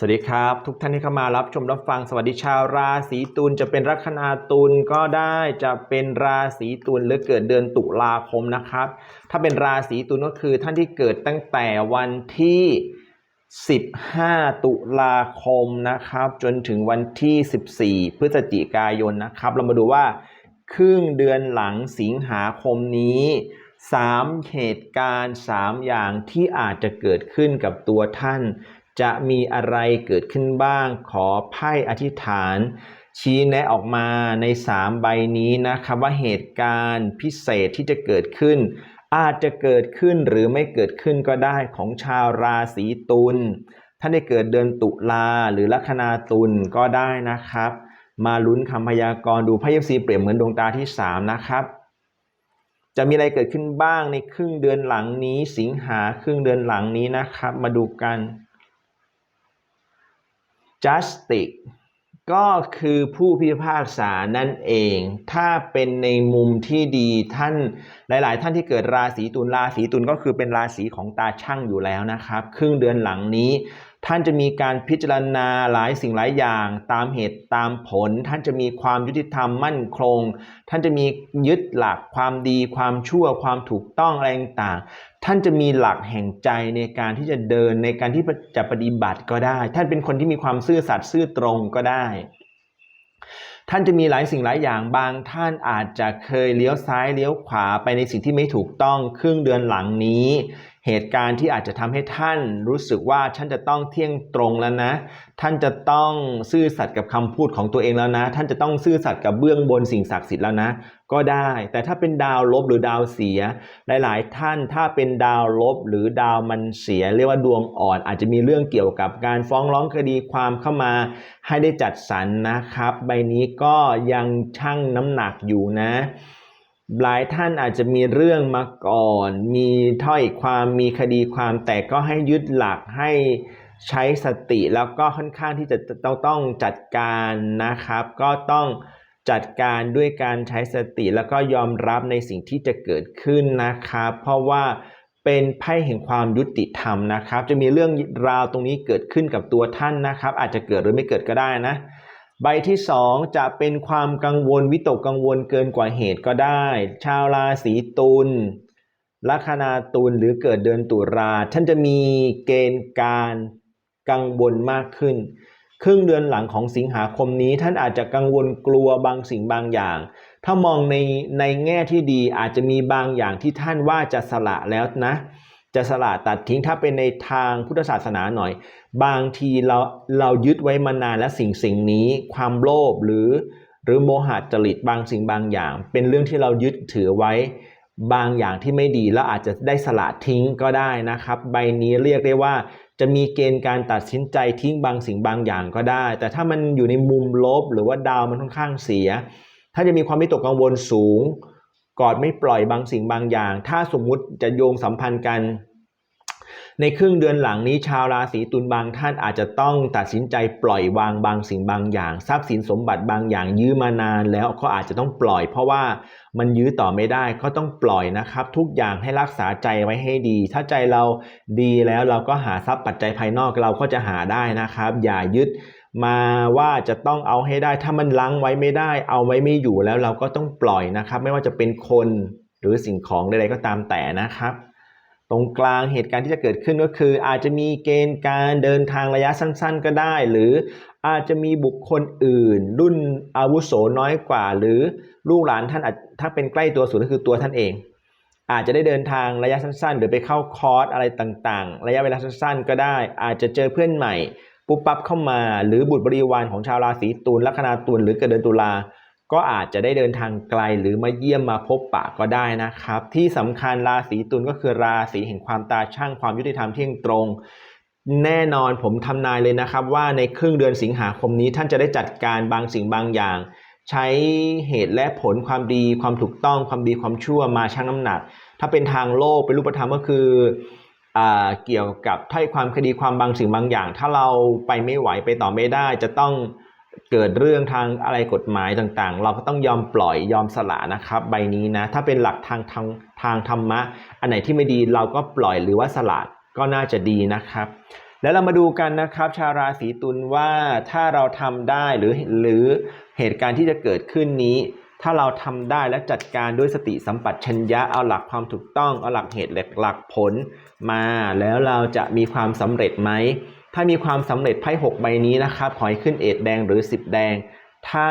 สวัสดีครับ ทุกท่านที่เข้ามารับชมรับฟังสวัสดีชาวราศีตุลจะเป็นลัคนาตุลก็ได้จะเป็นราศีตุลหรือเกิดเดือนตุลาคมนะครับ ถ้าเป็นราศีตุลก็คือท่านที่เกิดตั้งแต่วันที่ 15 ตุลาคมนะครับ จนถึงวันที่ 14 พฤศจิกายนนะครับ เรามาดูว่า ครึ่งเดือนหลังสิงหาคมนี้สามเหตุการณ์สามอย่างที่อาจจะเกิดขึ้นกับตัวท่าน จะมีอะไรเกิดขึ้นบ้าง ขอไพ่อธิษฐาน ชี้แนะออกมาในสามใบนี้นะครับว่าเหตุการณ์พิเศษที่จะเกิดขึ้น อาจจะเกิดขึ้นหรือไม่เกิดขึ้นก็ได้ของชาวราศีตุลท่านได้เกิดเดือนตุลาหรือลัคนาตุลก็ได้นะครับ มาลุ้นคำพยากรณ์ดูไพ่ยิปซีเปรียบเหมือนดวงตาที่ 3 นะครับจะมีอะไรเกิดขึ้นบ้างในครึ่งเดือนหลังนี้ สิงหาครึ่งเดือนหลังนี้นะครับ มาดูกัน justice ก็คือผู้พิพากษานั่นเอง ถ้าเป็นในมุมที่ดีท่านหลาย ๆ ท่านที่เกิดราศีตุลราศีตุลก็คือเป็นราศีของตาช่างอยู่แล้วนะครับ ครึ่งเดือนหลังนี้ท่านจะมีการพิจารณาหลายสิ่งหลายอย่างตามเหตุตามผล ท่านจะมีความยุติธรรมมั่นคง ท่านจะมียึดหลักความดี ความชั่วความถูกต้องอะไรต่างท่านจะมีหลักแห่งใจในการที่จะเดินในการที่จะปฏิบัติก็ได้ ท่านเป็นคนที่มีความซื่อสัตย์ซื่อตรงก็ได้ ท่านจะมีหลายสิ่งหลายอย่างบาง ท่านอาจจะเคยเลี้ยวซ้ายเลี้ยวขวาไปในสิ่งที่ไม่ถูกต้องครึ่งเดือนหลังนี้ เหตุการณ์ที่อาจจะทำให้ท่านรู้สึกว่าท่านจะต้องเที่ยงตรงแล้วนะ ท่านจะต้องซื่อสัตย์กับคำพูดของตัวเองแล้วนะ ท่านจะต้องซื่อสัตย์กับเบื้องบนสิ่งศักดิ์สิทธิ์แล้วนะ ก็ได้ แต่ถ้าเป็นดาวลบหรือดาวเสีย หลาย ๆ ท่านถ้าเป็นดาวลบหรือดาวมันเสีย เรียกว่าดวงอ่อน อาจจะมีเรื่องเกี่ยวกับการฟ้องร้องคดีความเข้ามา ให้ได้จัดสรรนะครับ ใบนี้ก็ยังชั่งน้ำหนักอยู่นะ หลายท่านอาจจะมีเรื่องมาก่อน มีถ้อยความมีคดีความแต่ก็ให้ยึดหลักให้ใช้สติแล้วก็ค่อนข้างที่จะต้องต้องจัดการนะครับ ก็ต้องจัดการด้วยการใช้สติแล้วก็ยอมรับในสิ่งที่จะเกิดขึ้นนะครับ เพราะว่าเป็นไพ่แห่งความยุติธรรมนะครับ จะมีเรื่องราวตรงนี้เกิดขึ้นกับตัวท่านนะครับ อาจจะเกิดหรือไม่เกิดก็ได้นะ ใบที่ 2 จะเป็นความกังวลวิตกกังวลเกินกว่าเหตุก็ได้ ชาวราศีตุลลัคนาตุลหรือเกิดเดือนตุลาท่านจะมีเกณฑ์การกังวลมากขึ้น ครึ่งเดือนหลังของสิงหาคมนี้ ท่านอาจจะกังวลกลัวบางสิ่งบางอย่าง ถ้ามองในในแง่ที่ดีอาจจะมีบางอย่างที่ท่านว่าจะสละแล้วนะ จะสละตัดทิ้งถ้าเป็นในทางพุทธศาสนาหน่อย บางทีเราเรายึดไว้มานานและสิ่งสิ่งนี้ ความโลภหรือ หรือโมหะจริตบางสิ่งบางอย่าง เป็นเรื่องที่เรายึดถือไว้บางอย่างที่ไม่ดีแล้วอาจจะได้สละทิ้งก็ได้นะครับ ใบนี้เรียกได้ว่า จะมีเกณฑ์การตัดสินใจทิ้งบางสิ่งบางอย่างก็ได้ แต่ถ้ามันอยู่ในมุมลบหรือว่าดาวมันค่อนข้างเสีย ถ้าจะมีความวิตกกังวลสูง กอดไม่ปล่อยบางสิ่งบางอย่าง ถ้าสมมุติจะโยงสัมพันธ์กัน ในครึ่งเดือนหลังนี้ชาวราศีตุลบางท่านอาจจะต้องตัดสินใจปล่อยวางบางสิ่งบางอย่าง ทรัพย์สินสมบัติบางอย่างยื้อมานานแล้วก็อาจจะต้องปล่อย เพราะว่ามันยื้อต่อไม่ได้ก็ต้องปล่อยนะครับ ทุกอย่างให้รักษาใจไว้ให้ดี ถ้าใจเราดีแล้วเราก็หาทรัพย์ปัจจัยภายนอกเราก็จะหาได้นะครับ อย่ายึด มาว่าจะต้องเอาให้ได้ถ้ามันลังไว้ไม่ได้ เอาไว้ไม่อยู่แล้วเราก็ต้องปล่อยนะครับ ไม่ว่าจะเป็นคนหรือสิ่งของใดๆก็ตามแต่นะครับ ตรงกลางเหตุการณ์ที่จะเกิดขึ้นก็คือ อาจจะมีเกณฑ์การเดินทางระยะสั้น ๆ ก็ได้ หรืออาจจะมีบุคคลอื่น รุ่นอาวุโสน้อยกว่า หรือลูกหลานท่านถ้าเป็นใกล้ตัวสุดก็คือตัวท่านเอง อาจจะได้เดินทางระยะสั้น ๆ หรือไปเข้าคอร์สอะไรต่างๆ ระยะเวลาสั้น ๆ ก็ได้ อาจจะเจอเพื่อนใหม่ ปุ๊บปั๊บเข้ามา หรือบุตรบริวารของชาวราศีตุลลัคนาตุลหรือเกิดเดือนตุลาก็อาจจะได้เดินทางไกลหรือมาเยี่ยมมาพบปะก็ได้นะครับ ที่สำคัญราศีตุลก็คือราศีแห่งความตาช่างความยุติธรรมเที่ยงตรง แน่นอนผมทำนายเลยนะครับ ว่าในครึ่งเดือนสิงหาคมนี้ท่านจะได้จัดการบางสิ่งบางอย่าง ใช้เหตุและผลความดี ความถูกต้องความดีความชั่วมาชั่งน้ำหนัก ถ้าเป็นทางโลกเป็นรูปธรรมก็คือ เกี่ยวกับถ้อยความคดีความบางสิ่งบางอย่าง ถ้าเราไปไม่ไหวไปต่อไม่ได้ จะต้องเกิดเรื่องทางอะไรกฎหมายต่างๆ เราก็ต้องยอมปล่อยยอมสละนะครับ ใบนี้นะ ถ้าเป็นหลักทางทางทางธรรมะ อันไหนที่ไม่ดีเราก็ปล่อยหรือว่าสละก็น่าจะดีนะครับ แล้วเรามาดูกันนะครับ ชาวราศีตุลว่าถ้าเราทำได้หรือหรือเหตุการณ์ที่จะเกิดขึ้นนี้ ถ้าเราทำได้และจัดการด้วยสติสัมปชัญญะเอาหลักความถูกต้องเอาหลักเหตุหลักหลักผลมาแล้วเราจะมีความสำเร็จไหม ถ้ามีความสำเร็จไพ่หกใบนี้นะครับขอให้ขึ้นเอ็ดแดงหรือสิบแดง ถ้า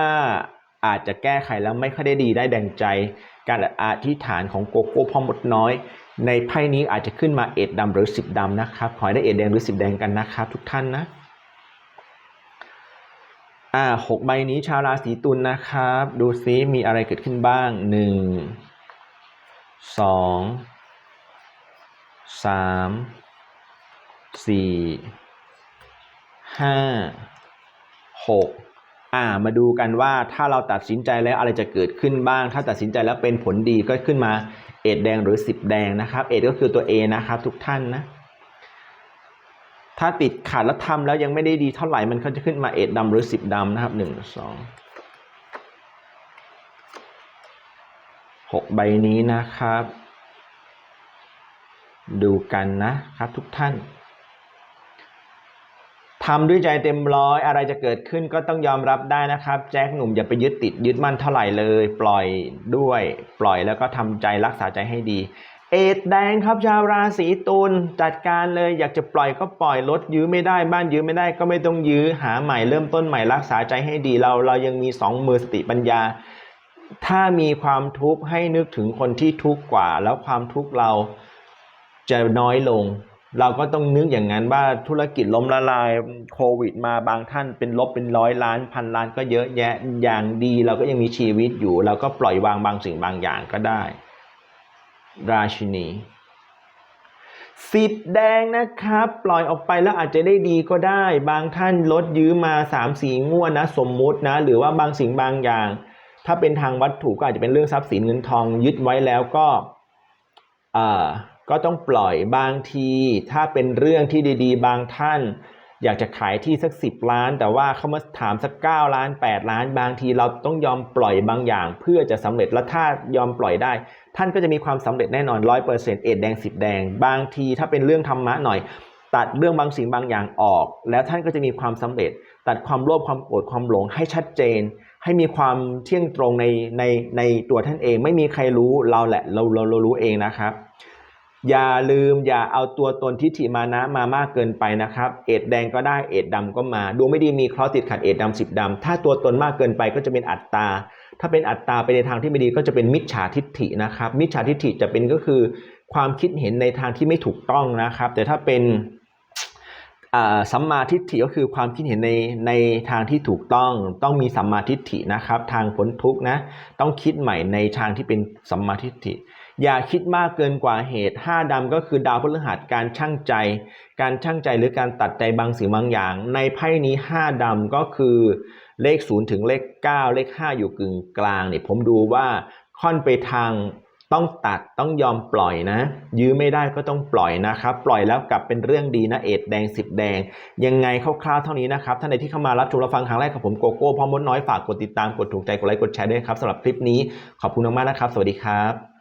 อาจจะแก้ไขแล้วไม่ค่อยได้ดีได้แดงใจ การอธิษฐานของโกโก้พ่อมดน้อย ในไพ่นี้อาจจะขึ้นมาเอ็ดดำหรือสิบดำนะครับขอให้ได้เอ็ดแดงหรือสิบแดงกันนะครับทุกท่านนะ อ่าหกใบนี้ชาวราศีตุลนะครับ ดูซิมีอะไรเกิดขึ้นบ้างหนึ่งสองสามสี่ห้าหกอ่ามาดูกันว่าถ้าเราตัดสินใจแล้วอะไรจะเกิดขึ้นบ้าง ถ้าตัดสินใจแล้วเป็นผลดีก็ขึ้นมาเอ็ดแดงหรือสิบแดงนะครับเอ็ดก็คือตัว A นะครับทุกท่านนะ ถ้าติดขัดแล้วทำแล้วยังไม่ได้ดีเท่าไหร่มันก็จะขึ้นมาเอ็ดดำหรือสิบดำนะครับหนึ่งสองหกใบนี้นะครับ ดูกันนะครับทุกท่านทำด้วยใจเต็มร้อยอะไรจะเกิดขึ้นก็ต้องยอมรับได้นะครับ แจ็คหนุ่มอย่าไปยึดติดยึดมั่นเท่าไหร่เลย ปล่อยด้วย ปล่อยแล้วก็ทำใจรักษาใจให้ดี เอ็ดแดงครับชาวราศีตุลจัดการเลยอยากจะปล่อยก็ปล่อยรถยื้อไม่ได้บ้านยื้อไม่ได้ก็ไม่ต้องยื้อหาใหม่เริ่มต้นใหม่รักษาใจให้ดีเรา เรายังมีสองมือสติปัญญา ถ้ามีความทุกข์ให้นึกถึงคนที่ทุกข์กว่า แล้วความทุกข์เราจะน้อยลง เราก็ต้องนึกอย่างนั้นว่าธุรกิจล้มละลายโควิด มาบางท่านเป็นลบเป็นร้อยล้านพันล้านก็เยอะแยะอย่างดี เราก็ยังมีชีวิตอยู่ เราก็ปล่อยวางบางสิ่งบางอย่างก็ได้ ราชินีสิบแดงนะครับ ปล่อยออกไปแล้วอาจจะได้ดีก็ได้ บางท่านลดยื้อมาสามสี่งวดนะ สมมุตินะ หรือว่าบางสิ่งบางอย่าง ถ้าเป็นทางวัตถุก็อาจจะเป็นเรื่องทรัพย์สินเงินทองยึดไว้แล้วก็อ่าก็ต้องปล่อยบางที ถ้าเป็นเรื่องที่ดี ๆ บางท่าน อยากจะขายที่สักสิบล้าน แต่ว่าเขามาถามสักเก้าล้านแปดล้าน บางทีเราต้องยอมปล่อยบางอย่าง เพื่อจะสำเร็จและถ้ายอมปล่อยได้ ท่านก็จะมีความสำเร็จแน่นอนร้อยเปอร์เซ็นต์เอ็ดแดงสิบแดง บางทีถ้าเป็นเรื่องธรรมะหน่อย ตัดเรื่องบางสิ่งบางอย่างออก แล้วท่านก็จะมีความสำเร็จ ตัดความโลภความโกรธความหลงให้ชัดเจน ให้มีความเที่ยงตรงในในในตัวท่านเอง ไม่มีใครรู้เราแหละเราเราเรารู้เองนะครับ อย่าลืมอย่าเอาตัวตนทิฏฐิมานะมามากเกินไปนะครับ เอ็ดแดงก็ได้เอ็ดดำก็มาดวงไม่ดีมีเคราะห์ติดขัดเอ็ดดำสิบดำถ้าตัวตนมากเกินไปก็จะเป็นอัตตา ถ้าเป็นอัตตาไปในทางที่ไม่ดีก็จะเป็นมิจฉาทิฏฐินะครับ มิจฉาทิฏฐิจะเป็นก็คือ ความคิดเห็นในทางที่ไม่ถูกต้องนะครับ แต่ถ้าเป็นสัมมาทิฏฐิก็คือความคิดเห็นในในทางที่ถูกต้องต้องมีสัมมาทิฏฐินะครับ ทางพ้นทุกนะ ต้องคิดใหม่ในทางที่เป็นสัมมาทิฏฐิ อย่าคิดมากเกินกว่าเหตุ5ดำก็คือดาวพฤหัสการช่างใจ การช่างใจหรือการตัดใจบางสิ่งบางอย่าง ในไพ่นี้5ดำก็คือเลข0ถึงเลข9เลข5อยู่กึ่งกลางเนี่ยผมดูว่าค่อนไปทางต้องตัดต้องยอมปล่อยนะ ยื้อไม่ได้ก็ต้องปล่อยนะครับ ปล่อยแล้วกลับเป็นเรื่องดีนะเอ็ดแดง10แดง ยังไงคร่าวๆเท่านี้นะครับท่านใดที่เข้ามารับชมรับฟังครั้งแรกกับผมโกโก้พอมดน้อยฝากกดติดตามกดถูกใจกดไลค์กดแชร์ด้วยครับสำหรับคลิปนี้ขอบคุณมากๆนะครับ สวัสดีครับ